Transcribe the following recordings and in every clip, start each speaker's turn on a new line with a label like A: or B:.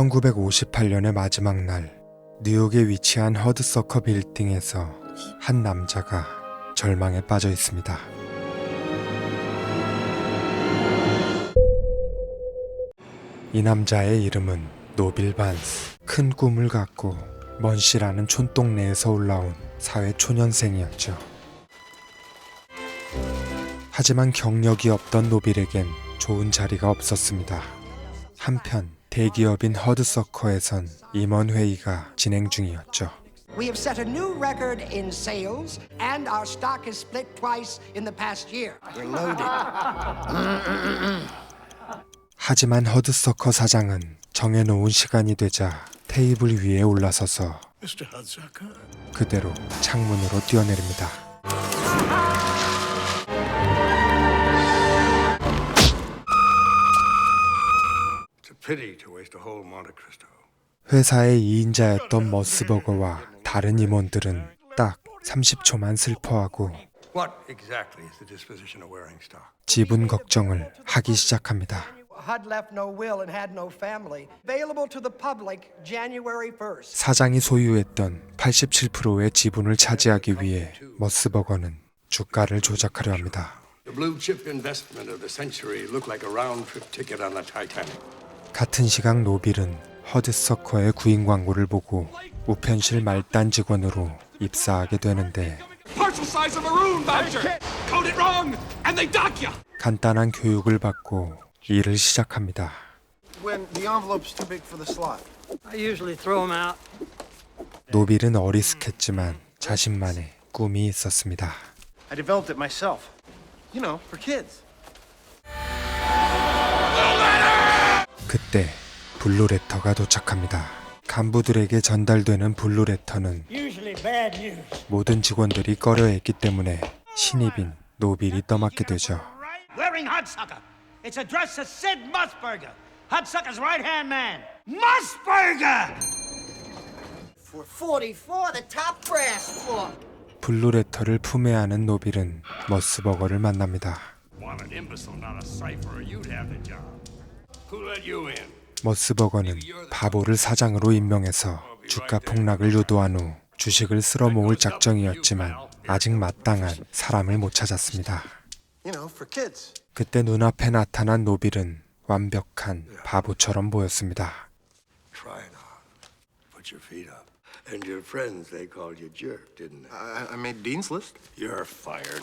A: 1958년의 마지막 날 뉴욕에 위치한 허드서커 빌딩에서 한 남자가 절망에 빠져 있습니다. 이 남자의 이름은 노빌 반스. 큰 꿈을 갖고 먼시라는 촌동네에서 올라온 사회 초년생이었죠. 하지만 경력이 없던 노빌에겐 좋은 자리가 없었습니다. 한편 대기업인 허드서커에선 임원 회의가 진행 중이었죠.
B: We have set a new record in sales, and our stock has split twice in the past year. We're loaded.
A: 하지만 허드서커 사장은 정해놓은 시간이 되자 테이블 위에 올라서서
C: Mr. Hudsucker?
A: 그대로 창문으로 뛰어내립니다. 회사의 2인자였던 머스버거와 다른 임원들은 딱 30초만 슬퍼하고
C: What exactly is the disposition of wearing stock?
A: 지분 걱정을 하기 시작합니다.
B: HUD left no will and had no family. Available to the public January 1st.
A: 사장이 소유했던 87%의 지분을 차지하기 위해 머스버거는 주가를 조작하려 합니다.
C: The blue chip investment of the century looked like a round trip ticket on the Titanic.
A: 같은 시각 노빌은 허드서커의 구인 광고를 보고 우편실 말단 직원으로 입사하게 되는데. 간단한 교육을 받고 일을 시작합니다. 노빌은 어리숙했지만 자신만의 꿈이 있었습니다.
D: I developed it myself. You know, for kids.
A: 그때 블루레터가 도착합니다. 간부들에게 전달되는 블루레터는
E: Usually bad news.
A: 모든 직원들이 꺼려했기 때문에 신입인 노빌이 떠맡게 되죠.
E: Wearing Hudsucker. It's addressed to Sid Musburger, Hudsucker's right hand man. Musburger!
F: For 44, the top brass floor.
A: 블루레터를 품에 안은 노빌은 머스버거를 만납니다. 머스버거는 바보를 사장으로 임명해서 주가 폭락을 유도한 후 주식을 쓸어 모을 작정이었지만 아직 마땅한 사람을 못 찾았습니다.
D: You know, for kids.
A: 그때 눈앞에 나타난 노빌은 완벽한 바보처럼 보였습니다.
C: And your friends, they called you jerk, didn't they?
D: I, I made Dean's List.
C: You're fired.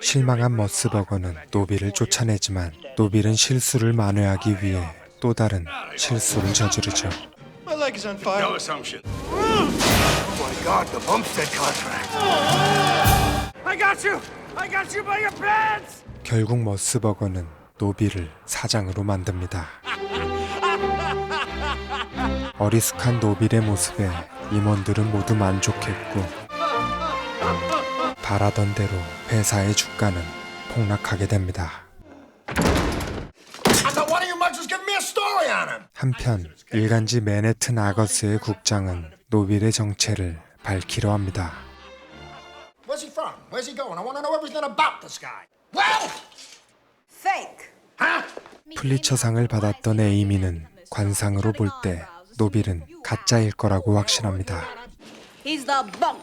A: 실망한 머스버거는 노빌을 쫓아내지만 노빌은 실수를 만회하기 위해 또 다른 실수를 저지르죠.
D: My leg is on fire.
C: No assumption. Oh my God, the Bumstead contract.
E: I got you! I got you by your pants!
A: 결국 머스버거는 노빌을 사장으로 만듭니다. 어리숙한 노빌의 모습에 임원들은 모두 만족했고 바라던 대로 회사의 주가는 폭락하게 됩니다.
C: I thought one of you mugs was giving me a story on him.
A: 한편 일간지 맨해튼 아거스의 국장은 노빌의 정체를 밝히려 합니다.
C: Where's he from? Where's he going? I want to know everything about this guy. Well,
F: Fake.
A: 플리처상을 받았던 에이미는 관상으로 볼 때 노빌은 가짜일 거라고 확신합니다.
F: He's the bunk.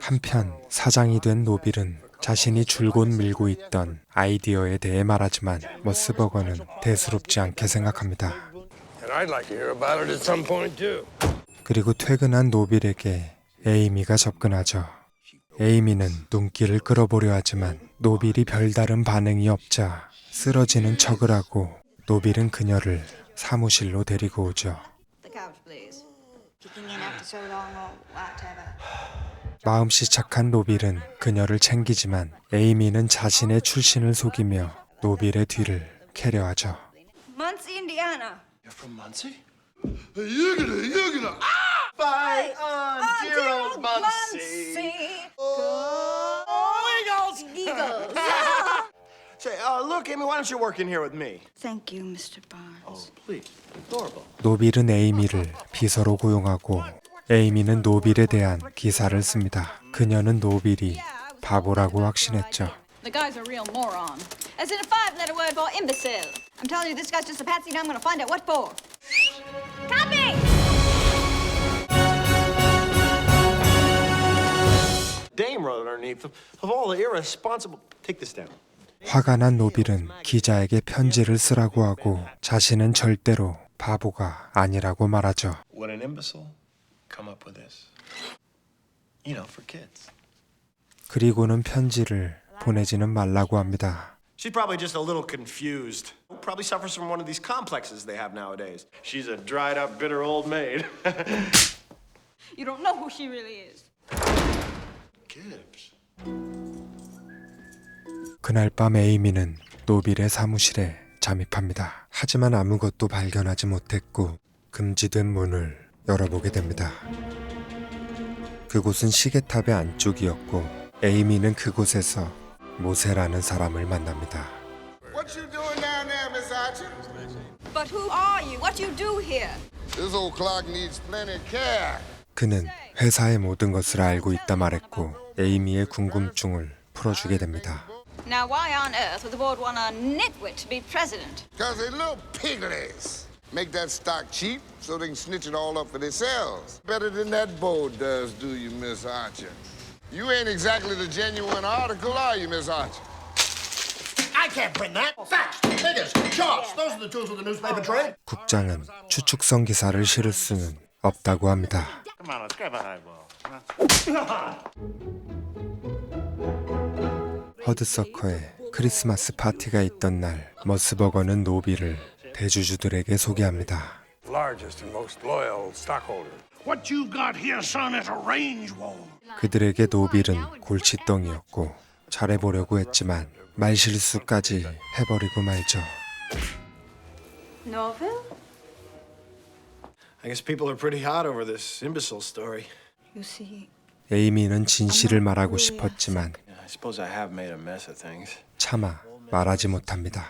A: 한편 사장이 된 노빌은 자신이 줄곧 밀고 있던 아이디어에 대해 말하지만 머스버거는 대수롭지 않게 생각합니다.
C: and I'd like to hear about it at some point too.
A: 그리고 퇴근한 노빌에게 에이미가 접근하죠. 에이미는 눈길을 끌어보려 하지만 노빌이 별다른 반응이 없자 쓰러지는 척을 하고 노빌은 그녀를 사무실로 데리고 오죠.
F: The couch, please. Kicking in after so long or whatever.
A: 마음씨 착한 노빌은 그녀를 챙기지만 에이미는 자신의 출신을 속이며 노빌의 뒤를 캐려하죠.
F: Muncie, Indiana.
D: You're from Muncie? Yugula, yugula. Ah! Bye, on, dear old Muncie.
F: Eagles! Eagles!
D: Say, uh, look, Amy, why don't you work in here with me?
F: Thank you, Mr. Barnes.
D: Please, adorable.
A: 노빌은 에이미를 비서로 고용하고 에이미는 노빌에 대한 기사를 씁니다. 그녀는 노빌이 바보라고 확신했죠.
G: The guy's a real moron. As in a five-letter word for imbecile. I'm telling you, this guy's just a patsy, and I'm gonna find out what for. Copy!
D: Dame wrote underneath of, of all the irresponsible. Take this down.
A: 화가 난 노빌은 기자에게 편지를 쓰라고 하고 자신은 절대로 바보가 아니라고 말하죠.
D: Would an imbecile come up with this? You know, for kids.
A: 그리고는 편지를 보내지는 말라고 합니다.
D: She's probably just a little confused. Probably suffers from one of these complexes they have nowadays. She's a dried up, bitter old maid.
G: You don't know who she really is.
D: Gibbs.
A: 그날 밤 에이미는 노빌의 사무실에 잠입합니다. 하지만 아무것도 발견하지 못했고 금지된 문을 열어보게 됩니다. 그곳은 시계탑의 안쪽이었고 에이미는 그곳에서 모세라는 사람을 만납니다.
H: What you doing down there, Miss Archer?
G: But who are you? What do you do here?
H: This old clock needs plenty of care.
A: 그는 회사의 모든 것을 알고 있다 말했고 에이미의 궁금증을 풀어주게 됩니다.
G: Now, why on earth would the board want a nitwit to be president?
H: Cause they little piglets. Make that stock cheap so they can snitch it all up for themselves. Better than that board does, do you, Miss Archer? You ain't exactly the genuine article, are you, Miss Archer?
D: I can't print that. Facts, figures, charts. Those are the tools of the newspaper trade.
A: 국장은 추측성 기사를 실을 수는 없다고 합니다.
D: Come on, let's grab a highball.
A: 허드서커에 크리스마스 파티가 있던 날 머스버거는 노비를 대주주들에게 소개합니다.
C: Largest and most loyal stockholder.
I: What you got here, son, is a range wall.
A: 그들에게 노빌은 골칫덩이었고 잘해보려고 했지만 말실수까지 해버리고 말죠.
F: Norville?
D: I guess people are pretty hot over this imbecile story.
F: You see,
A: 에이미는 진실을 말하고 싶었지만
D: suppose I have made a mess of things.
A: 차마 말하지 못합니다.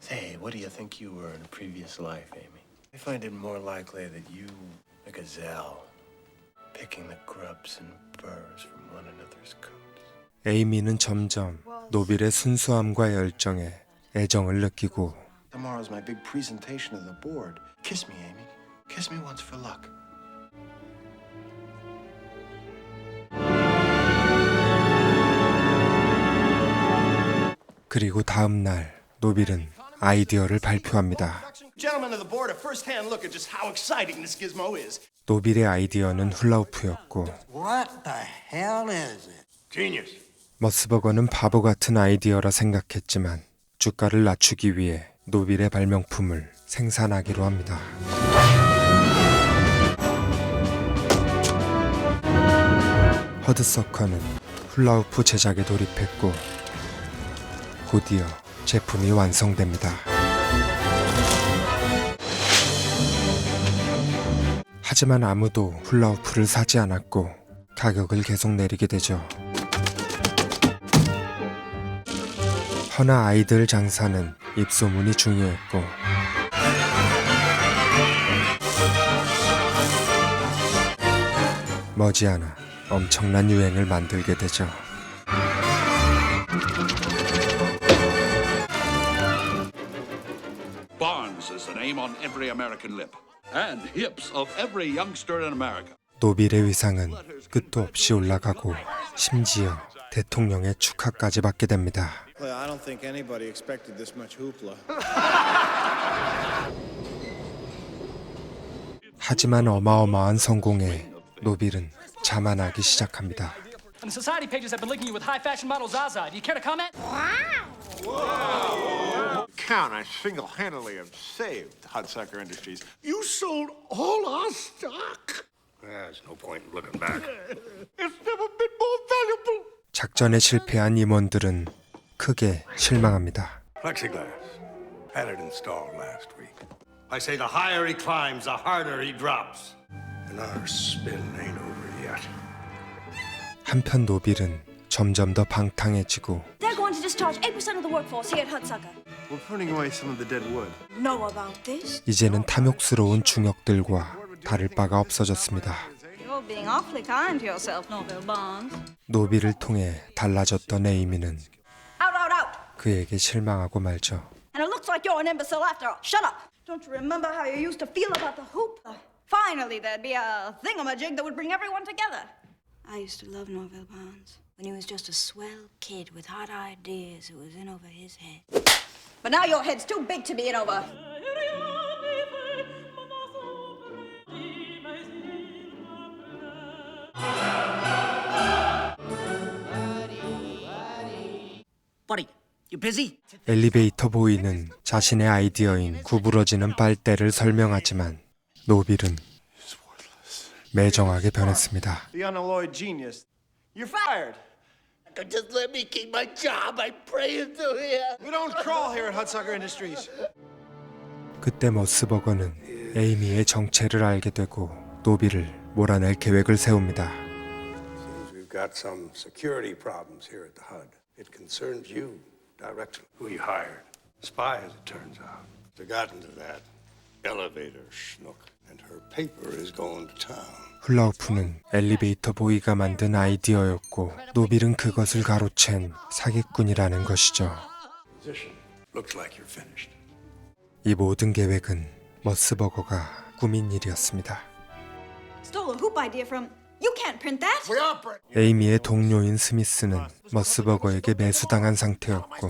D: Say, what do you think you were in a previous life, Amy? I find it more likely that you, a gazelle, picking the grubs and burrs from one another's coats.
A: 에이미는 점점 노빌의 순수함과 열정에 애정을 느끼고
D: Tomorrow's my big presentation of the board. Kiss me, Amy. Kiss me once for luck.
A: 그리고 다음 날 노빌은 아이디어를 발표합니다.
D: Gentlemen of the board, a first-hand look at just how exciting this gizmo is.
A: 노빌의 아이디어는 훌라후프였고
B: What the hell is it?
C: Genius.
A: 머스버거는 바보 같은 아이디어라 생각했지만 주가를 낮추기 위해 노빌의 발명품을 생산하기로 합니다. 허드서커는 훌라후프 제작에 돌입했고 곧이어 제품이 완성됩니다. 하지만 아무도 훌라후프를 사지 않았고 가격을 계속 내리게 되죠. 허나 아이들 장사는 입소문이 중요했고 머지않아 엄청난 유행을 만들게 되죠.
I: Name on every American lip. And hips of every youngster in America.
A: 노빌의 위상은 끝도 없이 올라가고 심지어 대통령의 축하까지 받게 됩니다.
J: Well, I don't think anybody expected this much hoopla.
A: 하지만 어마어마한 성공에 노빌은 자만하기 시작합니다.
E: And the society pages have been linking you with high fashion model Zaza. Do you care to comment?
J: Count, I single-handedly have saved Hudsucker Industries.
C: You sold all our stock? There's no point in looking back.
J: It's never been more valuable.
A: 작전에 실패한 임원들은 크게 실망합니다.
C: Plexiglass. Had it installed last week.
D: I say the higher he climbs, the harder he drops.
C: And our spin ain't over yet.
A: 한편 노빌은 점점 더 방탕해지고
F: they're going to discharge 8% of the workforce here at Hudsucker.
D: We're pruning away some of the dead wood.
F: Know about this?
A: 이제는 탐욕스러운 중역들과 다를 바가 없어졌습니다.
G: You're being awfully kind to yourself, Norville Barnes.
A: 노비를 통해 달라졌던 에이미는
F: Out, out, out!
A: 그에게 실망하고 말죠.
F: And it looks like you're an imbecile after all. Shut up! Don't you remember how you used to feel about the hoop?
G: Finally, there'd be a thingamajig that would bring everyone together.
F: I used to love Norville Barnes when he was just a swell kid with hot ideas who was in over his head.
G: But now your head's too big to be in over.
E: Buddy, you busy?
A: 엘리베이터 보이는 자신의 아이디어인 구부러지는 빨대를 설명하지만 노빌은 매정하게 변했습니다.
D: The unalloyed genius. You're fired.
C: Just let me keep my job. I pray you to here.
D: We don't crawl here at Hudsucker Industries.
A: 그때 머스버거는 에이미의 정체를 알게 되고 노빌을 몰아낼 계획을 세웁니다.
C: We've got some security problems here at the HUD. It concerns you directly. Who you hired? Spy, as it turns out. Forgotten to that. Elevator schnook. And her paper is going to town.
A: 훌라우프는 엘리베이터 보이가 만든 아이디어였고 노빌은 그것을 가로챈 사기꾼이라는 것이죠.
C: Position. Looks like you're finished.
A: 이 모든 계획은 머스버거가 꾸민 일이었습니다.
G: Stole a hoop idea from. You can't print that.
C: We operate.
A: 에이미의 동료인 스미스는 머스버거에게 매수당한 상태였고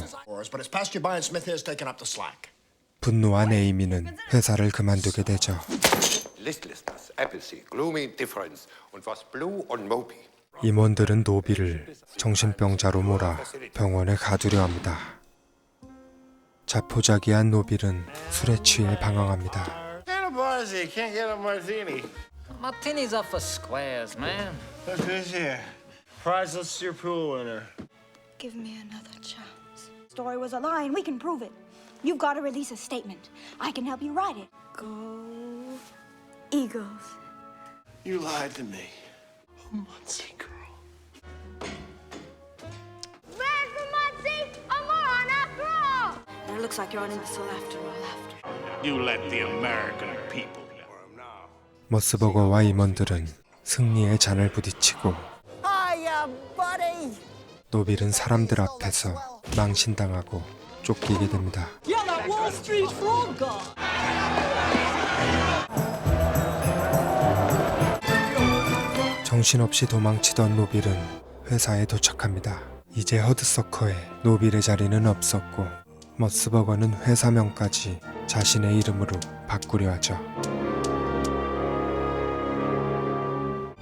A: 분노한 에이미는 회사를 그만두게 되죠.
K: Listlessness, apathy, gloomy indifference und was blue und mopey.
A: 임원들은 노비를 정신병자로 몰아 병원에 가두려 합니다. 자포자기한 노빌은 술에 취해 방황합니다.
D: What kind of bar is he? Can't get a martini.
E: Martinis are for squares, man.
D: Look who's here. Prizeless your pool winner.
F: Give me another chance. Story was a lie, and we can prove it. You've got to release a statement. I can help you write it. Go, Eagles.
D: You lied to me. A Muncie girl.
F: But it looks like you're an imbecile after all. After.
I: You let the American people.
A: 머스버거와 임원들은 승리의 잔을 부딪히고 노빌은 사람들 앞에서 망신당하고 쫓기게 됩니다. 정신없이 도망치던 노빌은 회사에 도착합니다. 이제 허드서커에 노빌의 자리는 없었고 머스버거는 회사명까지 자신의 이름으로 바꾸려 하죠.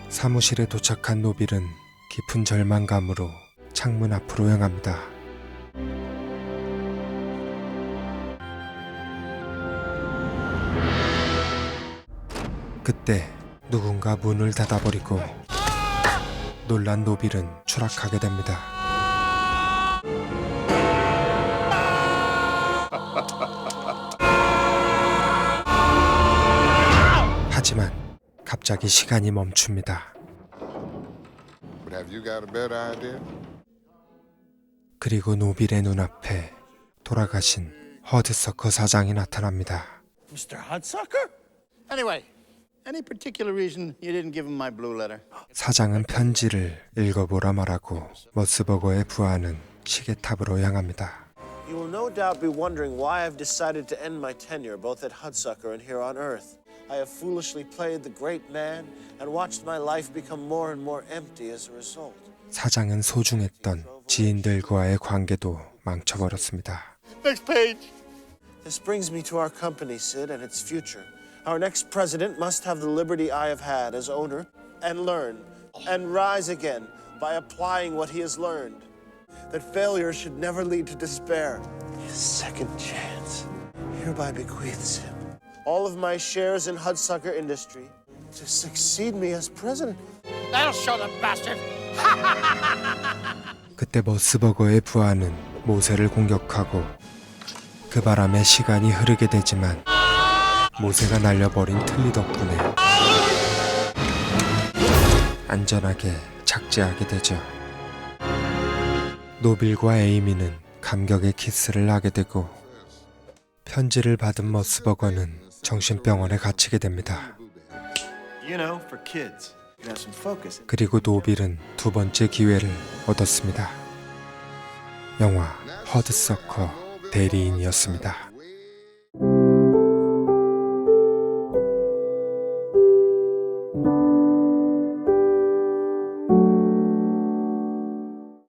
A: 사무실에 도착한 노빌은 깊은 절망감으로 창문 앞으로 향합니다. 그때 누군가 문을 닫아버리고 놀란 노빌은 추락하게 됩니다. 하지만 갑자기 시간이 멈춥니다.
H: But have you got a better idea?
A: 그리고 노빌의 눈앞에 돌아가신 허드서커 사장이 나타납니다.
L: Mr. Hudsucker? Anyway, any particular reason you didn't give him my blue letter?
A: 사장은 편지를 읽어보라 말하고 머스버거의 부하는 시계탑으로 향합니다.
D: You will no doubt be wondering why I've decided to end my tenure both at Hudsucker and here on Earth. I have foolishly played the great man and watched my life become more and more empty as a result.
A: 사장은 소중했던 지인들과의 관계도 망쳐버렸습니다.
D: Next page. This brings me to our company, Sid, and its future. Our next president must have the liberty I have had as owner and learn and rise again by applying what he has learned. That failure should never lead to despair. His second chance hereby bequeaths him all of my shares in Hudsucker Industry to succeed me as president.
L: That'll show the bastard.
A: 그때 머스버거의 부하는 모세를 공격하고 그 바람에 시간이 흐르게 되지만 모세가 날려버린 틀니 덕분에 안전하게 착지하게 되죠. 노빌과 에이미는 감격의 키스를 하게 되고 편지를 받은 머스버거는 정신병원에 갇히게 됩니다. 그리고 노빌은 두 번째 기회를 얻었습니다. 영화 허드서커 대리인이었습니다.